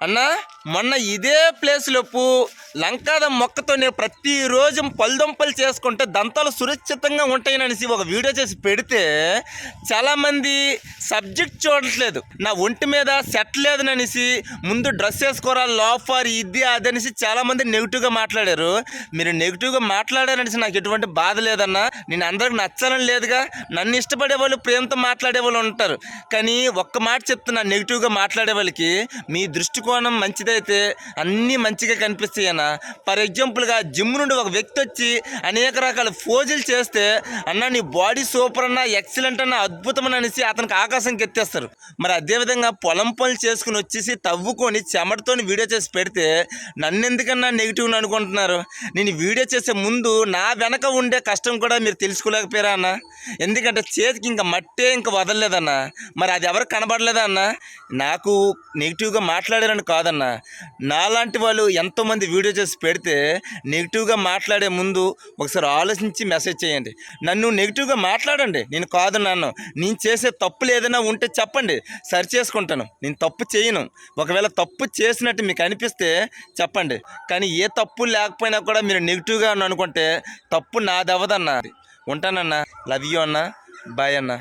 అన్నా మొన్న ఇదే ప్లేస్లోపు లంకాద మొక్కతో నేను ప్రతిరోజు పలుదొంపలు చేసుకుంటే దంతాలు సురక్షితంగా ఉంటాయని అనేసి ఒక వీడియో చేసి పెడితే చాలామంది సబ్జెక్ట్ చూడట్లేదు. నా ఒంటి మీద సెట్ లేదననేసి ముందు డ్రెస్ వేసుకోరా లోఫర్ ఇది అది అనేసి చాలామంది నెగిటివ్గా మాట్లాడారు. మీరు నెగిటివ్గా మాట్లాడారనేసి నాకు ఎటువంటి బాధ లేదన్నా నేను అందరికి నచ్చాలని లేదుగా నన్ను ఇష్టపడే వాళ్ళు ప్రేమతో మాట్లాడే వాళ్ళు ఉంటారు. కానీ ఒక్క మాట చెప్తున్నా నెగిటివ్గా మాట్లాడే వాళ్ళకి మీ దృష్టికోణం మంచిదైతే అన్నీ మంచిగా కనిపిస్తాయి ఫర్ ఎగ్జాంపుల్గా జిమ్ నుండి ఒక వ్యక్తి వచ్చి అనేక రకాల ఫోజులు చేస్తే అన్న నీ బాడీ సూపర్ అన్న ఎక్సలెంట్ అన్న అద్భుతం అని అనేసి అతనికి ఆకాశంకి ఎత్తేస్తారు మరి అదేవిధంగా పొలం పనులు చేసుకుని వచ్చేసి తవ్వుకొని చెమటతోని వీడియో చేసి పెడితే నన్ను ఎందుకన్నా నెగిటివ్ని అనుకుంటున్నారు? నేను వీడియో చేసే ముందు నా వెనక ఉండే కష్టం కూడా మీరు తెలుసుకోలేకపోయారా అన్న? ఎందుకంటే చేతికి ఇంకా మట్టే ఇంకా వదలలేదన్న. మరి అది ఎవరికి కనబడలేదా అన్న? నాకు నెగిటివ్గా మాట్లాడారని కాదన్న. నాలాంటి వాళ్ళు ఎంతోమంది వీడియో చేసి పెడితే నెగిటివ్గా మాట్లాడే ముందు ఒకసారి ఆలోచించి మెసేజ్ చేయండి. నన్ను నెగిటివ్గా మాట్లాడండి. నేను కాదు నన్ను. నేను చేసే తప్పు లేదని ఏదైనా ఉంటే చెప్పండి. సరి చేసుకుంటాను. నేను తప్పు చేయను. ఒకవేళ తప్పు చేసినట్టు మీకు అనిపిస్తే చెప్పండి. కానీ ఏ తప్పు లేకపోయినా కూడా మీరు నెగిటివ్గా అనుకుంటే తప్పు నాది అవ్వదన్న ఉంటానన్నా. లవ్ యూ అన్న. బాయ్ అన్నా.